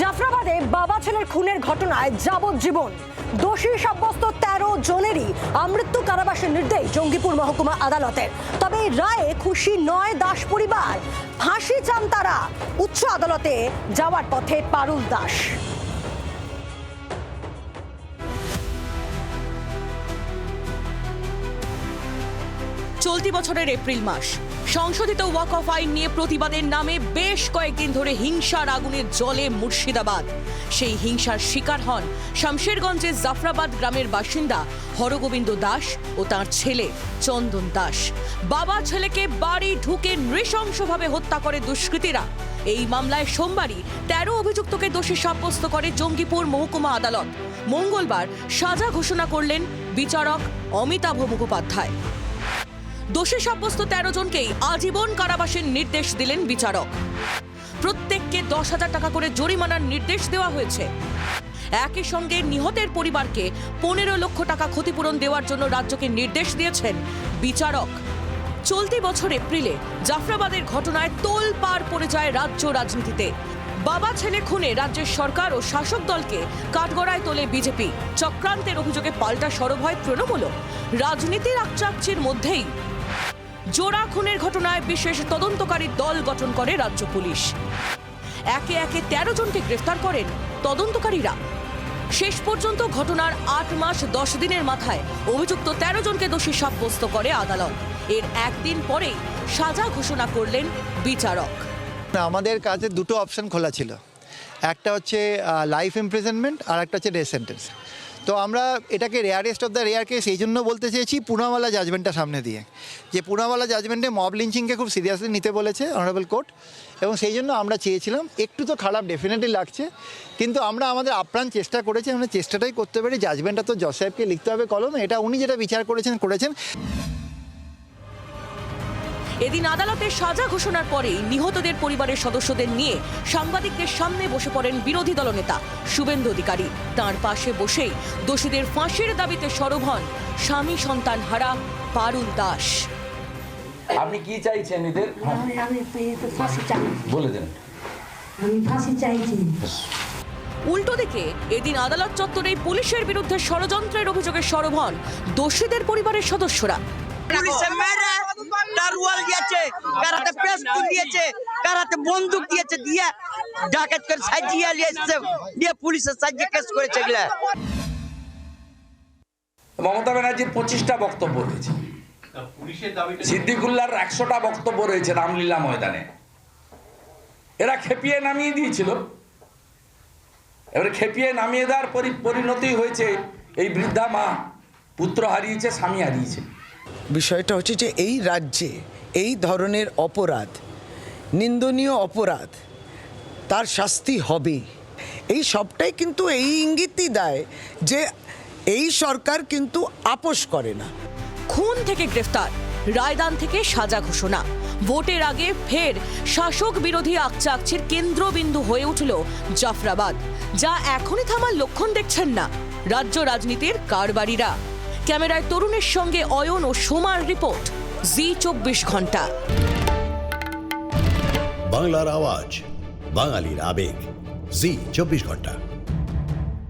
জাফরাবাদে বাবা ছেলের খুনের ঘটনায় যাবজ্জীবন। দোষী সাব্যস্ত তেরো জনেরই আমৃত্যু কারাবাসের নির্দেশ জঙ্গিপুর মহকুমা আদালতের। তবে রায়ে খুশি নয় দাস পরিবার। ফাঁসি চান তারা। উচ্চ আদালতে যাওয়ার পথে পারুল দাস। চলতি বছরের এপ্রিল মাস। সংশোধিত ওয়াক অফ আইন নিয়ে প্রতিবাদের নামে বেশ কয়েকদিন ধরে হিংসার আগুনের জলে মুর্শিদাবাদ। সেই হিংসার শিকার হন শামশেরগঞ্জের জাফরাবাদ গ্রামের বাসিন্দা হরগোবিন্দ দাস ও তার ছেলে চন্দন দাস। বাবা ছেলেকে বাড়ি ঢুকে নৃশংসভাবে হত্যা করে দুষ্কৃতীরা। এই মামলায় সোমবারই তেরো অভিযুক্তকে দোষী সাব্যস্ত করে জঙ্গিপুর মহকুমা আদালত। মঙ্গলবার সাজা ঘোষণা করলেন বিচারক অমিতাভ মুখোপাধ্যায়। দোষী সাব্যস্ত তেরো জনকেই আজীবন কারাবাসের নির্দেশ দিলেন বিচারক। প্রত্যেককে দশ হাজার টাকা করে জরিমানার নির্দেশ দেওয়া হয়েছে। একই সঙ্গে নিহতের পরিবারকে পনেরো লক্ষ টাকা ক্ষতিপূরণ দেওয়ার জন্য রাজ্যকে নির্দেশ দিয়েছেন বিচারক। চলতি বছর এপ্রিলে জাফরাবাদের ঘটনায় তোল পার পড়ে যায় রাজ্য রাজনীতিতে। বাবা ছেলে খুনে রাজ্যের সরকার ও শাসক দলকে কাঠগড়ায় তোলে বিজেপি। চক্রান্তের অভিযোগে পাল্টা সরব হয় তৃণমূলও। রাজনীতির আকচাকচির মধ্যেই জোড়া খুনের ঘটনায় বিশেষ তদন্তকারী দল গঠন করে রাজ্য পুলিশ। একে একে তেরো জনকে গ্রেফতার করেন তদন্তকারীরা। শেষ পর্যন্ত ঘটনার আট মাস দশ দিনের মাথায় অভিযুক্ত তেরো জনকে দোষী সাব্যস্ত করে আদালত। এর একদিন পরেই সাজা ঘোষণা করলেন বিচারক। আমাদের কাছে দুটো অপশন খোলা ছিল। একটা হচ্ছে লাইফ ইমপ্রিজনমেন্ট আর একটা হচ্ছে ডেথ সেন্টেন্স তো আমরা এটাকে rarest of the rare case এই জন্য বলতে চেয়েছি পুনাওয়ালা জাজমেন্টটা সামনে দিয়ে, যে পুনাওয়ালা জাজমেন্টে মব লিঞ্চিংকে খুব সিরিয়াসলি নিতে বলেছে অনারেবল কোর্ট এবং সেই জন্য আমরা চেয়েছিলাম, একটু তো খারাপ ডেফিনেটলি লাগছে, কিন্তু আমরা আমাদের আপ্রাণ চেষ্টা করেছি, আমরা চেষ্টাটাই করতে পারি জাজমেন্টটা তো জজ সাহেবকে লিখতে হবে কলম, এটা উনি যেটা বিচার করেছেন করেছেন। এদিন আদালতের সাজা ঘোষণার পরেই নিহতদের পরিবারের সদস্যদের নিয়ে সাংবাদিকদের সামনে বসে পড়েন বিরোধী দলনেতা শুভেন্দু অধিকারী। তার পাশে বসেই দোষীদের ফাঁসির দাবিতে সরব হন স্বামী সন্তান হারা পারুল দাস। আপনি কি চাইছেন এদের? আমি আমি এতে ফাঁসি চাই। বলে দেন। আমি ফাঁসি চাইছি। উল্টো দিকে এদিন আদালত চত্বরে পুলিশের বিরুদ্ধে ষড়যন্ত্রের অভিযোগে সরব হন দোষীদের পরিবারের সদস্যরা। দিয়েছে কারাতে পেস্তুল দিয়েছে, কারাতে বন্দুক দিয়েছে, দিয়ে ডাকাত করে সাজিয়ে নিয়ে এসছে, দিয়ে পুলিশের সাজিয়ে কেস করেছে মমতা ব্যানার্জির পঁচিশটা বক্তব্য রয়েছে। সিদ্দিকুল্লার একশোটা বক্তব্য রয়েছে রামলীলা ময়দানে। এরা খেপিয়ে নামিয়ে দিয়েছিল। এবার খেপিয়ে নামিয়ে দেওয়ার পরি- পরিণতি হয়েছে এই বৃদ্ধা মা, পুত্র হারিয়েছে, স্বামী হারিয়েছে। বিষয়টা হচ্ছে যে এই রাজ্যে এই ধরনের অপরাধ, নিন্দনীয় অপরাধ, তার শাস্তি হবে এই সবটাই কিন্তু এই ইঙ্গিতই দেয় যে এই সরকার কিন্তু আপোষ করে না। খুন থেকে গ্রেফতার, রায়দান থেকে সাজা ঘোষণা। ভোটের আগে ফের শাসক বিরোধী আকচাকচির কেন্দ্রবিন্দু হয়ে উঠল জাফরাবাদ, যা এখনই থামার লক্ষণ দেখছেন না। রাজ্য রাজনীতির কারবারিরা। ক্যামেরায় তরুণের সঙ্গে অয়ন ও সোমার রিপোর্ট, জি চব্বিশ ঘণ্টা। বাংলার আওয়াজ, বাঙালির আবেগ, জি চব্বিশ ঘণ্টা।